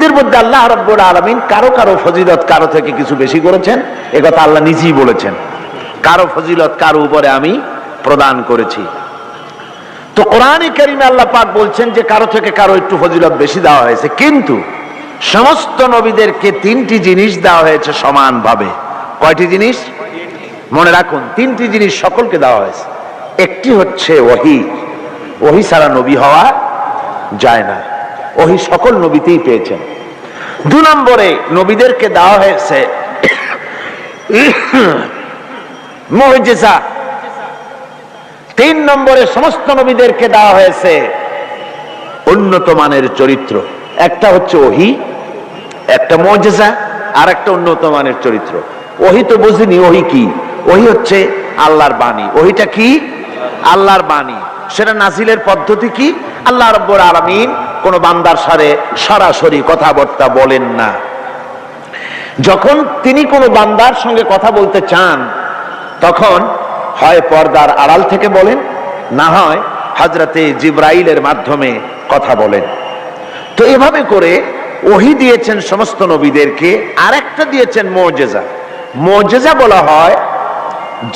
নবীদের মধ্যে আল্লাহ রব্বুল আলমিন কারও কারও ফজিলত কারও থেকে কিছু বেশি করেছেন? একথা আল্লাহ নিজেই বলেছেন। কারও ফজিলত কারও উপরে আমি প্রদান করেছি। তো কোরআন কারিমে আল্লাহ পাক বলছেন যে কারও থেকে কারও একটু ফজিলত বেশি দেওয়া হয়েছে। কিন্তু সমস্ত নবীদেরকে তিনটি জিনিস দেওয়া হয়েছে সমানভাবে। কয়টি জিনিস? মনে রাখুন, তিনটি জিনিস সকলকে দেওয়া হয়েছে। একটি হচ্ছে ওহি ওহি ছাড়া নবী হওয়া যায় না। ওহি সকল নবীতেই পেয়েছেন। দু নম্বরে নবীদেরকে দেওয়া হয়েছে মহিজা তিন নম্বরে সমস্ত নবীদেরকে দেওয়া হয়েছে উন্নত মানের চরিত্র। একটা হচ্ছে ওহি, একটা মজেজা আর একটা উন্নত মানের চরিত্র। ওহি তো বুঝিনি, ওহি কি? ওহি হচ্ছে আল্লাহর বাণী। ওহিটা কি? আল্লাহর বাণী। সেটা নাজিলের পদ্ধতি কি? আল্লাহ রব্বর আলমিন কোন বান্দার সারে সরাসরি কথাবার্তা বলেন না। যখন তিনি কোনো বান্দার সঙ্গে কথা বলতে চান, তখন হয় পর্দার আড়াল থেকে বলেন, না হয় হাজরাতে জিব্রাইলের মাধ্যমে কথা বলেন। তো এভাবে করে ওহি দিয়েছেন সমস্ত নবীদেরকে আর একটা দিয়েছেন মজেজা। মজেজা বলা হয়,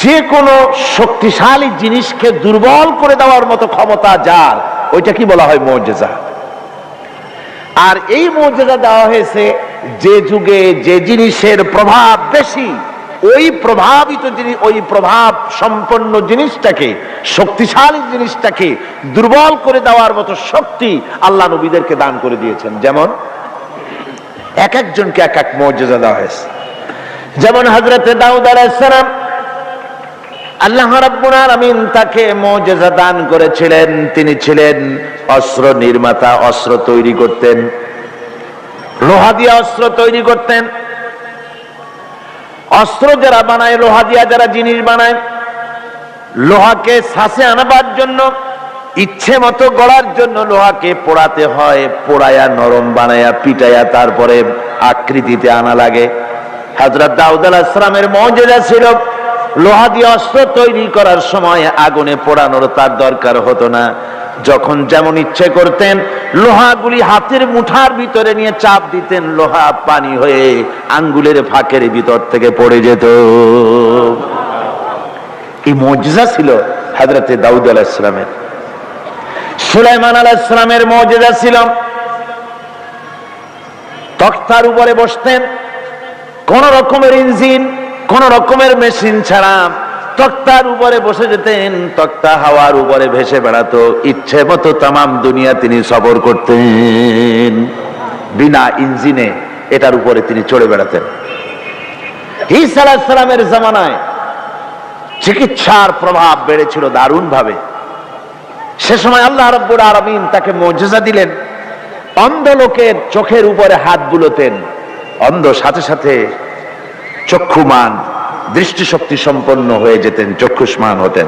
যে কোনো শক্তিশালী জিনিসকে দুর্বল করে দেওয়ার মতো ক্ষমতা যার, ওইটা কি বলা হয় মজেজা? আর এই মর্যাদা দেওয়া হয়েছে, যে যুগে যে জিনিসের প্রভাব বেশি, ওই প্রভাবিত জিনিস ওই প্রভাব সম্পন্ন জিনিসটাকে, শক্তিশালী জিনিসটাকে দুর্বল করে দেওয়ার মতো শক্তি আল্লাহ নবীদেরকে দান করে দিয়েছেন। যেমন, এক একজনকে এক এক মর্যাদা দেওয়া হয়েছে। যেমন হজরত দাউদ আলাইসালাম আল্লাহ রাব্বুল আলামিন তাকে মুজিজা দান করেছিলেন। তিনি ছিলেন অস্ত্র নির্মাতা, অস্ত্র তৈরি করতেন। লোহা দিয়ে অস্ত্র তৈরি করতেন। অস্ত্র যারা বানায়, লোহা দিয়া যারা জিনিস বানায়, লোহাকে শ্বাসে আনাবার জন্য, ইচ্ছে মতো গড়ার জন্য লোহাকে পোড়াতে হয়, পোড়ায়া নরম বানায়া, পিটায়া, তারপরে আকৃতিতে আনা লাগে। হাজরত দাউদ আলাহিসামের মজেদা ছিল। লোহা দিয়ে অস্ত্র তৈরি করার সময় আগুনে পোড়ানোর তার দরকার হতো না। যখন যেমন ইচ্ছে করতেন, লোহাগুলি হাতের মুঠার ভিতরে নিয়ে চাপ দিতেন, লোহা পানি হয়ে আঙ্গুলের ফাঁকের ভিতর থেকে পড়ে যেত। কি মজা ছিল হাজরতে দাউদ আলাহিসামের সুলাইমান আলাহিসামের মজেদা ছিল। তক্তার উপরে বসতেন, কোন রকমের ইঞ্জিন কোন রকমের মেশিন ছাড়া তক্তার উপরে বসে যেতেন, তক্তা হাওয়ার উপরে ভেসে বেড়াতো। ইচ্ছে মতো তামাম দুনিয়া তিনি সফর করতেন। বিনা ইঞ্জিনে এটার উপরে তিনি চড়ে বেড়াতেন। সালামের জামানায় চিকিৎসার প্রভাব বেড়েছিল দারুণ ভাবে সে সময় আল্লাহ রব্বুর আরমিন তাকে মর্যাদা দিলেন। অন্ধ লোকের চোখের উপরে হাত বুলোতেন। অন্ধ সাথে সাথে চক্ষুমান, দৃষ্টিশক্তি সম্পন্ন হয়ে যেতেন, চক্ষুষ্মান হতেন।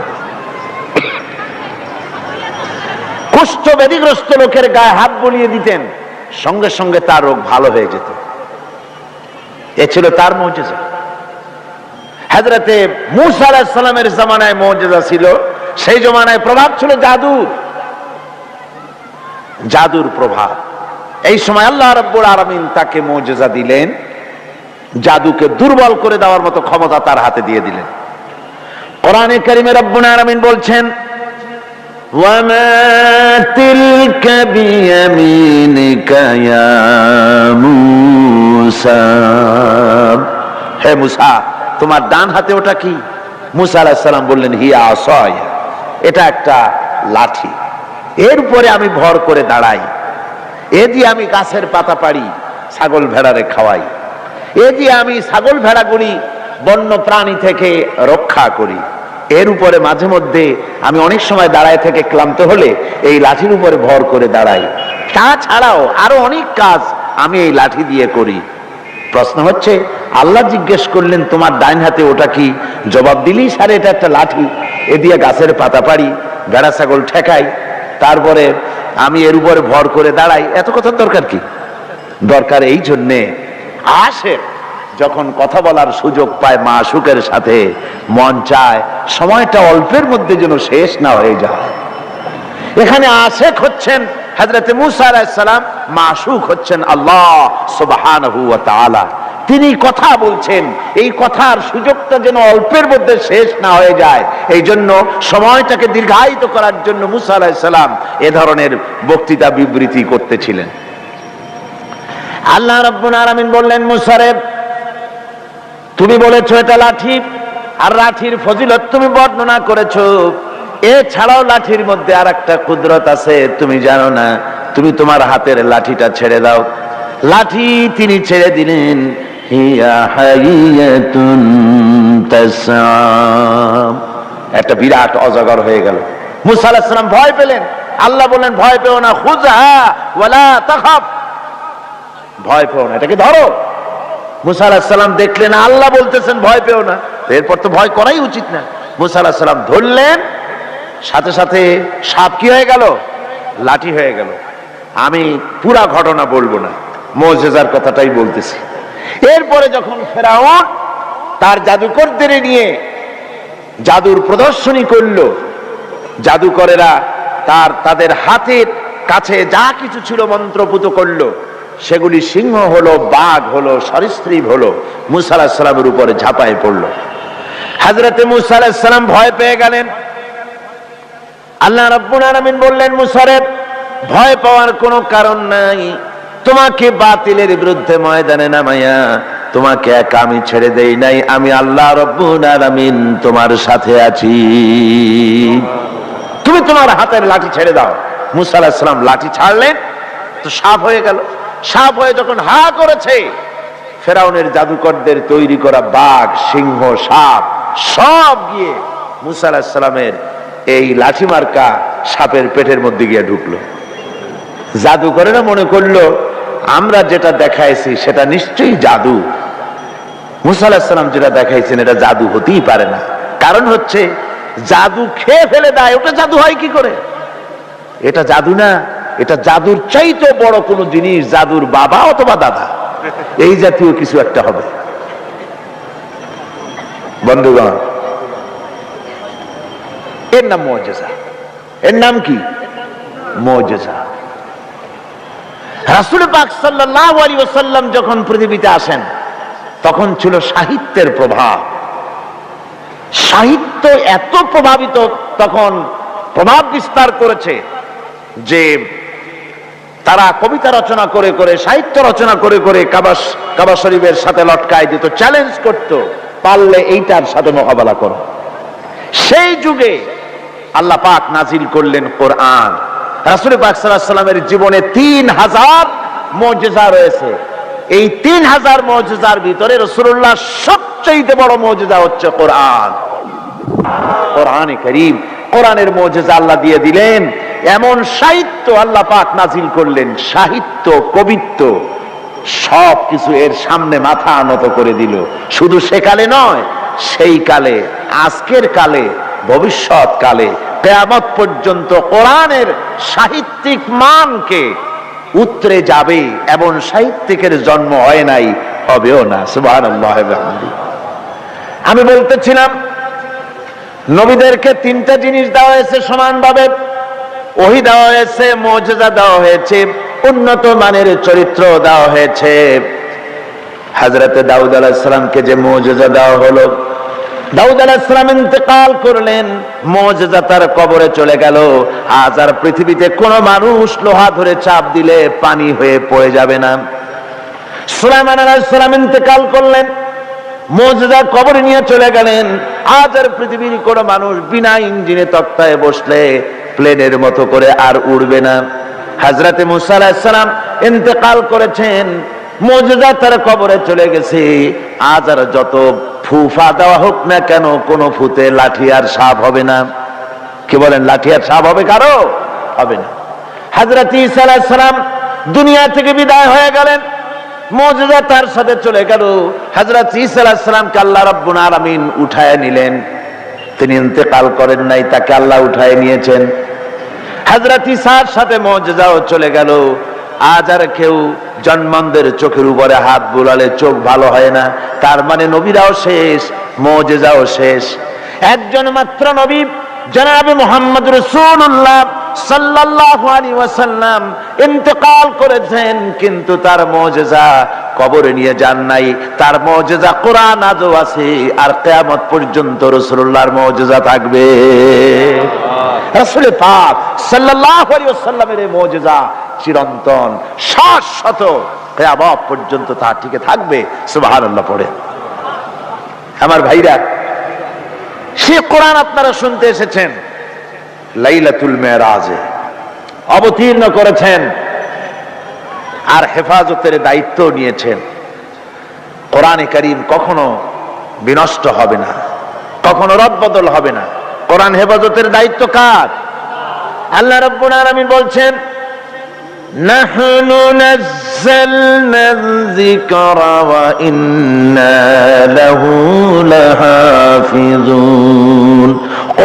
কুষ্ঠ ব্যাধিগ্রস্ত লোকের গায়ে হাত বলিয়ে দিতেন, সঙ্গে সঙ্গে তার রোগ ভালো হয়ে যেত। এ ছিল তার মৌজেজা। হাজরাতে মুসা আলাহিসাল্লামের জামানায় মৌজেজা ছিল, সেই জমানায় প্রভাব ছিল জাদুর। জাদুর প্রভাব। এই সময় আল্লাহ রব্বুল আলমিন তাকে মৌজেজা দিলেন জাদুকে দুর্বল করে দেওয়ার মতো ক্ষমতা তার হাতে দিয়ে দিলেন কোরআনে কারিমে রব্বুল আলামিন বলছেন وما تلك بيمينك يا موسى হে মুসা তোমার ডান হাতে ওটা কি মুসা আলাইহিস সালাম বললেন হিয়া আসয় এটা একটা লাঠি এর উপরে আমি ভর করে দাঁড়াই এ দিয়ে আমি গাছের পাতা পাড়ি ছাগল ভেড়ারে খাওয়াই এ দিয়ে আমি ছাগল ভেড়াগুলি বন্য প্রাণী থেকে রক্ষা করি। এর উপরে মাঝে মধ্যে আমি অনেক সময় দাঁড়ায় থেকে ক্লান্ত হলে এই লাঠির উপরে ভর করে দাঁড়াই। তাছাড়াও আরও অনেক কাজ আমি এই লাঠি দিয়ে করি। প্রশ্ন হচ্ছে, আল্লাহ জিজ্ঞেস করলেন, তোমার ডাইন হাতে ওটা কি? জবাব দিলি সারে এটা একটা লাঠি। এ দিয়ে গাছের পাতা পাড়ি, ভেড়া ছাগল ঠেকাই, তারপরে আমি এর উপরে ভর করে দাঁড়াই। এত কথার দরকার কি? দরকার এই জন্যে আসে। যখন কথা বলার সুযোগ পায় মা সুখের সাথে, মন চায় সময়টা অল্পের মধ্যে যেন শেষ না হয়ে যায়। এখানে আশেক হচ্ছেন হজরত মুসা আলাইসালাম মাসুক হচ্ছেন আল্লাহ তাআলা। তিনি কথা বলছেন, এই কথার সুযোগটা যেন অল্পের মধ্যে শেষ না হয়ে যায়। এই জন্য সময়টাকে দীর্ঘায়িত করার জন্য মুসা আলাইসালাম এ ধরনের বক্তৃতা বিবৃতি করতেছিলেন। আল্লাহ রব্বুল আলামিন বললেন, মুসারেব, তুমি বলেছ এটা লাঠি, আর লাঠির ফজিলত তুমি বর্ণনা করেছ। এছাড়াও লাঠির মধ্যে আর একটা কুদরত আছে, তুমি জানো না, তুমি তোমার হাতের লাঠিটা ছেড়ে দাও। লাঠি তিনি ছেড়ে দিলেন। একটা বিরাট অজগর হয়ে গেল। মুসা আলাইহিস ভয় পেলেন। আল্লাহ বললেন, ভয় পেও না খুজহা ওয়ালা তাখাফ। ভয় পেও না, এটাকে ধরো। মুসা দেখলেন, আল্লাহ বলতেছেন, ভয় পেও না। এরপর তো ভয় করাই উচিত না। মুসা ধরলেন, সাথে সাথে সাপ কি হয়ে গেল? লাঠি হয়ে গেল। আমি পুরা ঘটনা বলব না, মজেজার কথাটাই বলতেছি। এরপরে যখন ফেরাউন তার জাদুকরদের নিয়ে জাদুর প্রদর্শনী করল, জাদুকরেরা তার, তাদের হাতের কাছে যা কিছু ছিল মন্ত্রপুত করল সেগুলি সিংহ হলো, বাঘ হলো সরিস্ত্রীপ হলো, মুসা আলাহিসাল্লামের উপরে ঝাঁপায় পড়ল। হাজরতে মুসা আলাহিসাল্লাম ভয় পেয়ে গেলেন। আল্লাহ রব্বুল আলামিন বললেন মুসারেব ভয় পাওয়ার কোনো কারণ নাই। তোমাকে বাতিলের বিরুদ্ধে ময়দানে নামাইয়া তোমাকে এক আমি ছেড়ে দেই নাই। আমি আল্লাহ রব্বুল আলামিন তোমার সাথে আছি। তুমি তোমার হাতের লাঠি ছেড়ে দাও। মুসা আলাহিস লাঠি ছাড়লেন, তো সাপ হয়ে গেল। সাপ হয়ে যখন হা করেছে, ফেরাউনের জাদুকরদের তৈরি করা বাঘ, সিংহ, সাপ, সব গিয়ে মুসা আলাহিস এই লাঠি মার্কা সাপের পেটের মধ্যে গিয়ে ঢুকলো। জাদুকরেরা মনে করল, আমরা যেটা দেখাইছি সেটা নিশ্চয়ই জাদু। মুসা আলাহিসাল্লাম যেটা দেখাইছেন, এটা জাদু হতেই পারে না। কারণ হচ্ছে, জাদু খেয়ে ফেলে দেয়, ওটা জাদু হয় কি করে? এটা জাদু না এটা জাদুর চাইতে বড় কোনো জিনিস, জাদুর বাবা অথবা দাদা। এই জাতীয় কিছু একটা হবে। বন্ধুগণ, এর নাম মজেজা এর নাম কি? মজেজা রাসুল পাক ওয়াসাল্লাম যখন পৃথিবীতে আসেন, তখন ছিল সাহিত্যের প্রভাব। সাহিত্য এত প্রভাবিত তখন প্রভাব বিস্তার করেছে যে তারা কবিতা রচনা করে করে, সাহিত্য রচনা করে করে কাবাস কাবা শরীফের সাথে লটকায় দিত চ্যালেঞ্জ করত। পারলে এইটার সাথে মোকাবেলা করো। সেই যুগে আল্লাহ পাক নাজিল করলেন কোরআন। পাক সাল্লামের জীবনে তিন হাজার মজেজা রয়েছে। এই তিন হাজার মজেজার ভিতরে রসুল্লাহ সবচেয়ে বড় মজেজা হচ্ছে কোরআন। কোরআন করিম, কোরআনের মজেজা আল্লাহ দিয়ে দিলেন। এমন সাহিত্য আল্লাহ পাক নাজিল করলেন, সাহিত্য, কবিত্ব, সব কিছু এর সামনে মাথা নত করে দিল। শুধু সেকালে নয়, সেই কালে, আজকের কালে, ভবিষ্যৎ কালে, কেয়ামত পর্যন্ত কোরআনের সাহিত্যিক মানকে উত্তরে যাবে, এমন সাহিত্যিকের জন্ম হয় নাই, হবেও না। আমি বলতেছিলাম, নবীদেরকে তিনটা জিনিস দেওয়া হয়েছে সমানভাবে। ওহি দেওয়া হয়েছে মর্যাদা দেওয়া হয়েছে, উন্নত মানের চরিত্র দেওয়া হয়েছে। হাজরতে দাউদ আলাহিসামকে যে মর্যাদা দেওয়া হলো, দাউদ আলাহিসাম ইন্তেকাল করলেন মর্যাদা তার কবরে চলে গেল। আজ আর পৃথিবীতে কোন মানুষ লোহা ধরে চাপ দিলে পানি হয়ে পড়ে যাবে না। সুলাইমান আলাহিসাম ইন্তেকাল করলেন মর্যাদা কবরে নিয়ে চলে গেলেন। আজ আর পৃথিবীর কোন মানুষ বিনা ইঞ্জিনে তক্তায় বসলে প্লেনের মতো করে আর উড়বে না। হাজরাতে মুসা আলাহিসাম ইন্তেকাল করেছেন মর্যাদা তার কবরে চলে গেছে। আজ আর যত ফুফা দেওয়া হোক না কেন, কোন ফুতে লাঠি আর সাপ হবে না। কি বলেন, লাঠি আর সাপ হবে কারও? হবে না। হাজরত ইসা আলাহিসাম দুনিয়া থেকে বিদায় হয়ে গেলেন মর্যাদা তার সাথে চলে গেল। হাজরত ইসা আলাহিসামকে আল্লাহ রব্বুল আলামিন উঠায় নিলেন। তিনি ইন্তেকাল করেন নাই, তাকে আল্লাহ উঠায় নিয়েছেন। হাজরত সার সাথে মর্যাদাও চলে গেল। আজ আর কেউ জন্মানদের চোখের উপরে হাত বুলালে চোখ ভালো হয় না। তার মানে নবীরাও শেষ, মজেজাও শেষ। একজন মাত্র নবী, জনাবে মোহাম্মদ রসুল্লাহ সাল্লাল্লাহু আলাইহি ইন্তেকাল করেছেন, কিন্তু তার মুজিজা কবরে নিয়ে যান নাই। তার মুজিজা কোরআন আজও আছে, আর কিয়ামত পর্যন্ত রাসূলুল্লাহর মুজিজা থাকবে। রাসূল পাক সাল্লাল্লাহু আলাইহি ওয়াসাল্লামের এই মুজিজা চিরন্তন, শাশ্বত কিয়ামত পর্যন্ত তা টিকে থাকবে। সুবহানাল্লাহ, পড়ে। আমার ভাইরা, সে কোরআন আপনারা শুনতে এসেছেন লাইলাতুল মেয়েরাজে অবতীর্ণ করেছেন আর হেফাজতের দায়িত্ব নিয়েছেন। কোরআন করিম কখনো বিনষ্ট হবে না, কখনো রদবদল হবে না। কোরআন হেফাজতের দায়িত্ব কার? আল্লাহ রব্বুল আলামিন বলছেন, নাহনু নাযালনা যিকরা ওয়া ইন্না লাহু লাহাফিজুন।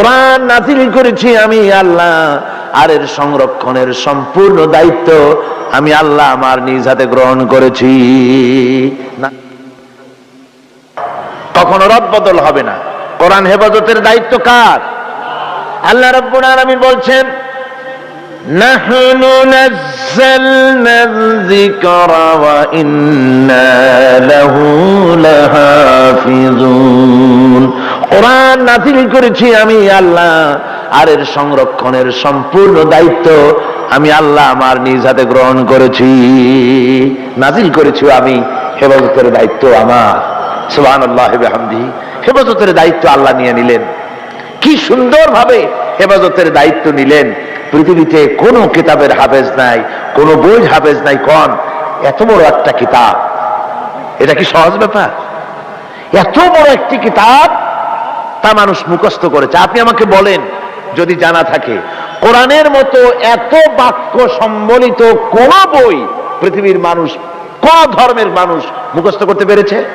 কোরআন নাজিল করেছি আমি আল্লাহ আর এর সংরক্ষণের সম্পূর্ণ দায়িত্ব আমি আল্লাহ আমার নিজ হাতে গ্রহণ করেছি না কখনো রদবদল হবে না কোরআন হেফাজতের দায়িত্ব কার আল্লাহ রব্বুল আলামিন বলছেন نحن نزلنا الذكر وإنا له لحافظون কোরআন নাজিল করেছি আমি আল্লাহ, আর এর সংরক্ষণের সম্পূর্ণ দায়িত্ব আমি আল্লাহ আমার নিজ হাতে গ্রহণ করেছি। নাজিল করেছি আমি, হেফাজতের দায়িত্ব আমার। সুবহানাল্লাহ বিহামদিহি, হেফাজতের দায়িত্ব আল্লাহ নিয়ে নিলেন। কি সুন্দরভাবে হেফাজতের দায়িত্ব নিলেন। পৃথিবীতে কোনো কিতাবের হাফেজ নাই, কোনো বই হাফেজ নাই, কন? এত বড় একটা কিতাব। এটা কি সহজ ব্যাপার? এত বড় একটি কিতাব তা মানুষ মুখস্থ করেছে। আপনি আমাকে বলেন, যদি জানা থাকে। কোরআনের মতো এত বাক্য সম্বলিত কোন বই পৃথিবীর মানুষ, কোন ধর্মের মানুষ মুখস্থ করতে পেরেছে?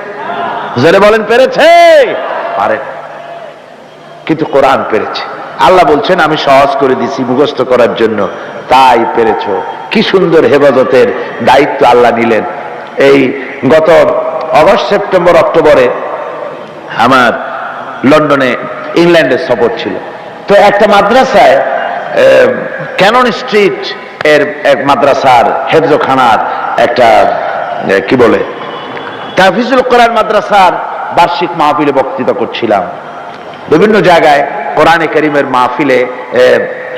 যারা বলেন, পেরেছে? পারে কিন্তু কোরআন পেরেছে। আল্লাহ বলছেন, আমি সহজ করে দিছি মুখস্থ করার জন্য। তাই পেরেছ। কি সুন্দর হেফাজতের দায়িত্ব আল্লাহ নিলেন। এই গত অগস্ট, সেপ্টেম্বর, অক্টোবরে আমার লন্ডনে ইংল্যান্ডের সফর ছিল। তো একটা মাদ্রাসায় ক্যানন স্ট্রিট এর এক মাদ্রাসার হেফজখানার একটা কি বলে তাফিজুল কোরআন মাদ্রাসার বার্ষিক মাহফিলে বক্তৃতা করছিলাম। বিভিন্ন জায়গায় কোরআনে করিমের মাহফিলে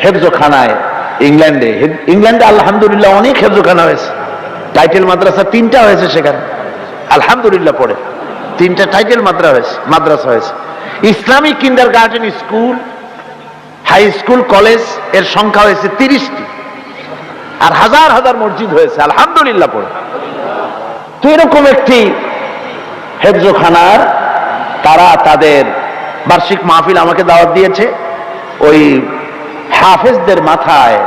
হেফজোখানায় ইংল্যান্ডে ইংল্যান্ডে আলহামদুলিল্লাহ অনেক হেফজখানা হয়েছে। টাইটেল মাদ্রাসা তিনটা হয়েছে সেখানে। আলহামদুলিল্লাহ পড়ে তিনটা টাইটেল মাদ্রা হয়েছে মাদ্রাসা হয়েছে। Islamic kindergarten school high school কলেজের সংখ্যা হয়েছে তিরিশটি। আর হাজার হাজার মসজিদ হয়েছে, আলহামদুলিল্লাহ পড়ে। তো এরকম একটি হেফজোখানার, তারা তাদের বার্ষিক মাহফিল আমাকে দাওয়াত দিয়েছে। ওই হাফেজদের মাথায়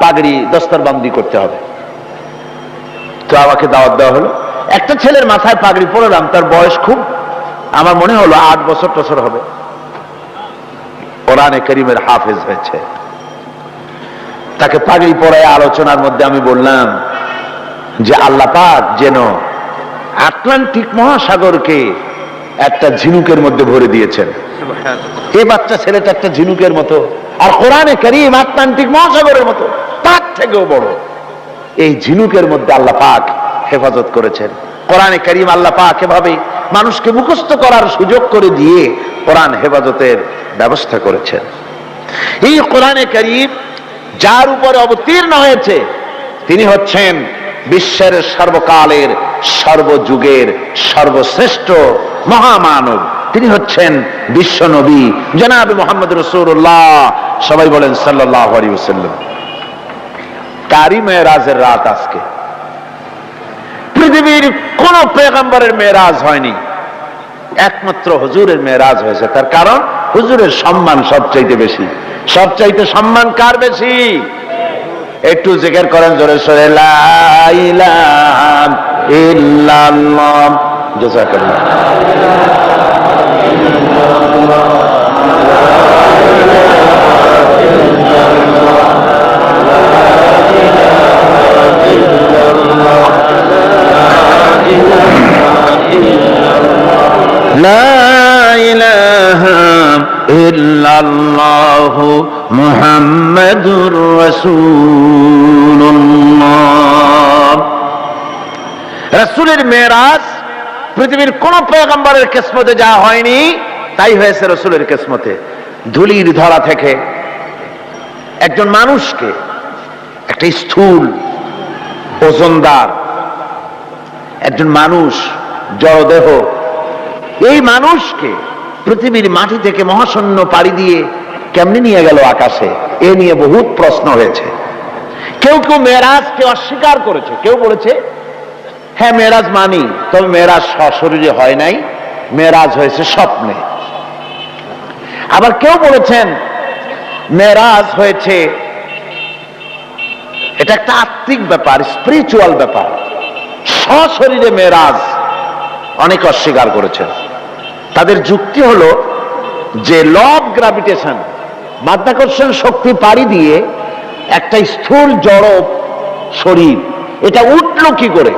পাগড়ি, দস্তরবন্দি করতে হবে। তো আমাকে দাওয়াত দেওয়া হলো। একটা ছেলের মাথায় পাগড়ি পড়লাম তার বয়স খুব আমার মনে হলো আট বছর টছর হবে। কোরআনে করিমের হাফেজ হয়েছে। তাকে পাগড়ি পড়ায় আলোচনার মধ্যে আমি বললাম যে আল্লাহ পাক যেন আটলান্টিক মহাসাগরকে একটা ঝিনুকের মধ্যে ভরে দিয়েছেন। এ বাচ্চা ছেলেটা একটা ঝিনুকের মতো আর কোরআনে করিম আটলান্টিক মহাসাগরের মতো তার থেকেও বড়। এই ঝিনুকের মধ্যে আল্লাহ পাক হেফাজত করেছেন। কোরআনে করিম আল্লাহ পাক এভাবে মানুষকে মুখস্থ করার সুযোগ করে দিয়ে কোরআন হেফাজতের ব্যবস্থা করেছেন। এই কোরআনে করিম যার উপরে অবতীর্ণ হয়েছে, তিনি হচ্ছেন বিশ্বের সর্বকালের সর্বযুগের সর্বশ্রেষ্ঠ মহামানব। তিনি হচ্ছেন বিশ্ব নবী, জনাব মোহাম্মদ রসুল্লাহ সবাই বলেন সাল্লাহ আলী তারই মেয়েরাজের রাত আজকে। পৃথিবীর কোন পেগম্বরের মেয়েরাজ হয়নি। একমাত্র হুজুরের মেয়েরাজ হয়েছে। তার কারণ হুজুরের সম্মান সবচাইতে বেশি। সবচাইতে সম্মান কার বেশি? একটু জিজ্ঞের করেন জোরে সরে, লা ইলাহা ইল্লাল্লাহ জাযাকাল্লাহ لا إله إلا الله মুহাম্মাদুর রাসূলুল্লাহ রাসূলের মেরাজ পৃথিবীর কোন পয়গম্বরের কিসমতে যা হয়নি তাই হয়েছে রসুলের কিসমতে ধুলির ধরা থেকে একজন মানুষকে একটা স্থূল ওজনদার একজন মানুষ জড়দেহ এই মানুষকে পৃথিবীর মাটি থেকে মহাশূন্য পাড়ি দিয়ে কেমনে নিয়ে গেল আকাশে? এ নিয়ে বহুত প্রশ্ন হয়েছে। কেউ কেউ মেয়েরাজকে অস্বীকার করেছে। কেউ বলেছে হ্যাঁ মেয়েরাজ মানি, তবে মেয়েরাজ সশরীরে হয় নাই। মেয়েরাজ হয়েছে স্বপ্নে। আবার কেউ বলেছেন, মেয়েরাজ হয়েছে, এটা একটা আত্মিক ব্যাপার স্পিরিচুয়াল ব্যাপার। সশরীরে মেয়েরাজ অনেক অস্বীকার করেছেন। তাদের যুক্তি হলো যে ল অফ গ্রাভিটেশন মাধ্যাকর্ষণ শক্তি পাড়ি দিয়ে একটা স্থূল জড় শরীর। এটা উঠল কি করে?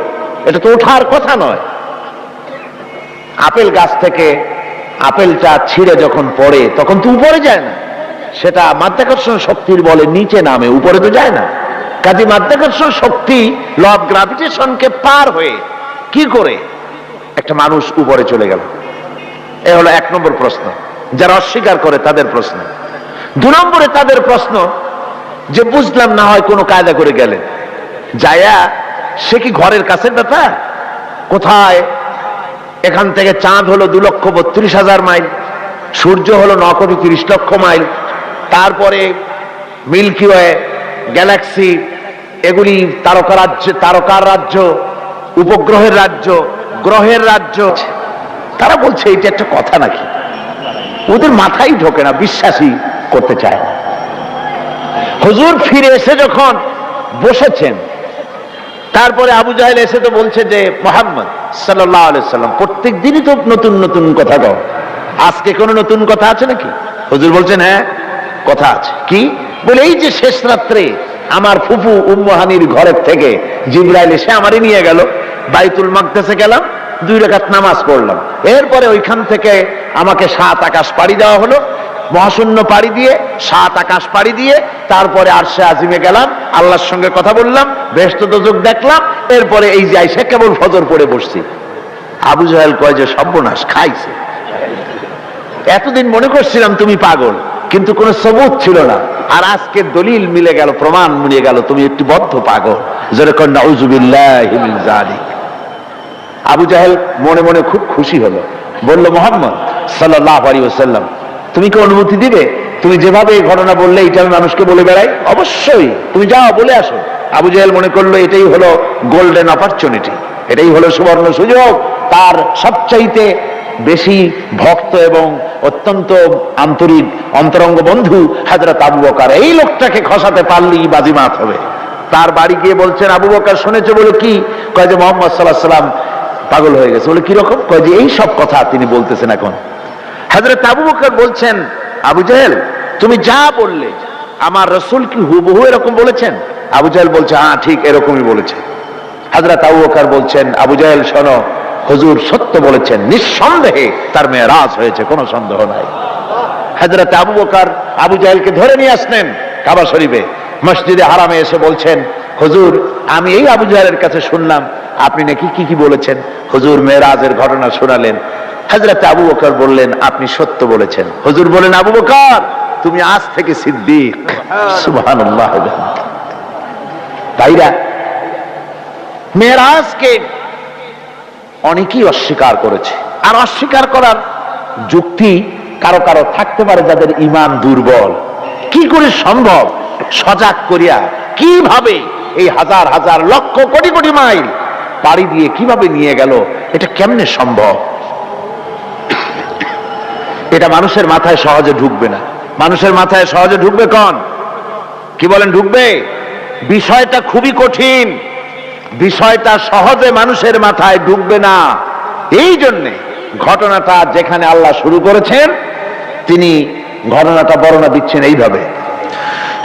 এটা তো ওঠার কথা নয়। আপেল গাছ থেকে আপেলটা ছিঁড়ে যখন পড়ে, তখন তো উপরে যায় না। সেটা মাধ্যাকর্ষণ শক্তির বলে নিচে নামে, উপরে তো যায় না। কাজে মাধ্যাকর্ষণ শক্তি ল গ্রাভিটেশনকে পার হয়ে কি করে? একটা মানুষ উপরে চলে গেল। এ হলো এক নম্বর প্রশ্ন। যারা অস্বীকার করে তাদের প্রশ্ন। দু নম্বরে তাদের প্রশ্ন যে বুঝলাম না হয় কোনো কায়দা করে গেলেন যায়া, সে কি ঘরের কাছের ব্যাপার? কোথায়? এখান থেকে চাঁদ হলো দু লক্ষ বত্রিশ হাজার মাইল, সূর্য হলো ন কোটি তিরিশ লক্ষ মাইল, তারপরে মিল্কি ওয়ে, গ্যালাক্সি, এগুলি তারকা রাজ্য, তারকার রাজ্য, উপগ্রহের রাজ্য, গ্রহের রাজ্য। তারা বলছে এটা একটা কথা নাকি? ওদের মাথায় ঢোকে না বিশ্বাসই করতে চায়। না হুজুর ফিরে এসে যখন বসেছেন, তারপরে আবু জাহেল এসে তো বলছে যে, মোহাম্মদ সাল্লাম, প্রত্যেক দিনই তো নতুন নতুন কথা কও। আজকে কোনো নতুন কথা আছে নাকি? হুজুর বলছেন হ্যাঁ কথা আছে। কি? বলে, এই যে শেষ রাত্রে আমার ফুফু উম্মহানির ঘরের থেকে জিব্রাইল এসে আমারই নিয়ে গেল, বাইতুল মাকদাসে গেলাম, দুই রেখাত নামাজ পড়লাম। এরপরে ওইখান থেকে আমাকে সাত আকাশ পাড়ি দেওয়া হলো মহাশূন্য পাড়ি দিয়ে, সাত আকাশ পাড়ি দিয়ে, তারপরে আরশে আজিমে গেলাম, আল্লাহর সঙ্গে কথা বললাম বেহস্ত দোজক দেখলাম, এরপরে এই যে আইসা কেবল ফজর পড়ে বসছি। আবু জাহেল কয় যে, সর্বনাশ, খাইছে। এতদিন মনে করছিলাম তুমি পাগল, কিন্তু কোনো সবুত ছিল না। আর আজকে দলিল মিলে গেল, প্রমাণ মিলে গেল, তুমি একটি বদ্ধ পাগল। যেরকম আবু জাহেল মনে মনে খুব খুশি হলো। বলল, মোহাম্মদ সাল্লাহ আলী ওসাল্লাম তুমি কি অনুমতি দিবে? তুমি যেভাবে এই ঘটনা বললে, এটা আমি মানুষকে বলে বেড়াই? অবশ্যই। তুমি যাও বলে আসো। আবু জাহেল মনে করল, এটাই হলো গোল্ডেন অপরচুনিটি এটাই হলো সুবর্ণ সুযোগ। তার সবচাইতে বেশি ভক্ত এবং অত্যন্ত আন্তরিক অন্তরঙ্গ বন্ধু হাজরত আবু বকার। এই লোকটাকে খসাতে পারলেই বাজিমাত হবে। তার বাড়ি গিয়ে বলছেন, আবু বকার, শুনেছে বলে কি? কয় যে, মোহাম্মদ সাল্লাহ সাল্লাম পাগল হয়ে গেছে। বলে কীরকম কয় যে, এই সব কথা তিনি বলতেছেন এখন। হাজরত আবু বকর বলছেন, আবু জাহেল, তুমি যা বললে, আমার রসুল কি হুবহু এরকম বলেছেন? আবু জাহেল বলছে হ্যাঁ ঠিক এরকমই বলেছে। হাজরত আবু বকর বলছেন, আবু জাহেল, শোনো, হুজুর সত্য বলেছেন, নিঃসন্দেহে তার মেয়ে রাজ হয়েছে, কোনো সন্দেহ নাই। হাজরত আবু বকর আবু জাহেলকে ধরে নিয়ে আসলেন কাবা শরীফে, মসজিদে হারামে এসে বলছেন, হুজুর, আমি এই আবু জাহেলের কাছে শুনলাম, আপনি নাকি কি কি বলেছেন? হুজুর মেয়েরাজের ঘটনা শোনালেন। হাজরত আবু বকর বললেন আপনি সত্য বলেছেন। হুজুর বলেন আবু বকর তুমি আজ থেকে সিদ্দিক। সুবহানাল্লাহ। তাইরা মেয়েরাজকে অনেকেই অস্বীকার করেছে। আর অস্বীকার করার যুক্তি কারও কারও থাকতে পারে যাদের ইমান দুর্বল। কি করে সম্ভব? সজাগ করিয়া কীভাবে এই হাজার হাজার লক্ষ কোটি কোটি মাইল পাড়ি দিয়ে কীভাবে নিয়ে গেল? এটা কেমনে সম্ভব? এটা মানুষের মাথায় সহজে ঢুকবে না। মানুষের মাথায় সহজে ঢুকবে কন? কি বলেন, ঢুকবে? বিষয়টা খুবই কঠিন। বিষয়টা সহজে মানুষের মাথায় ঢুকবে না। এই জন্যে ঘটনাটা যেখানে আল্লাহ শুরু করেছেন, তিনি ঘটনাটা বর্ণনা দিচ্ছেন এইভাবে।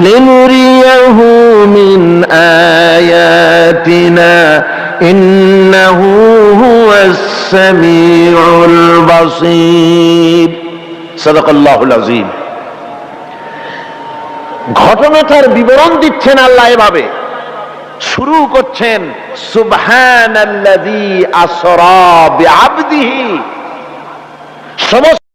لنريه من آياتنا إنه هو السميع البصير সদকাল্লাহুল আজিম ঘটনাটার বিবরণ দিচ্ছেন আল্লাহ এভাবে শুরু করছেন সুবহানাল্লাযী আসরা বিআবদিহি সমস্ত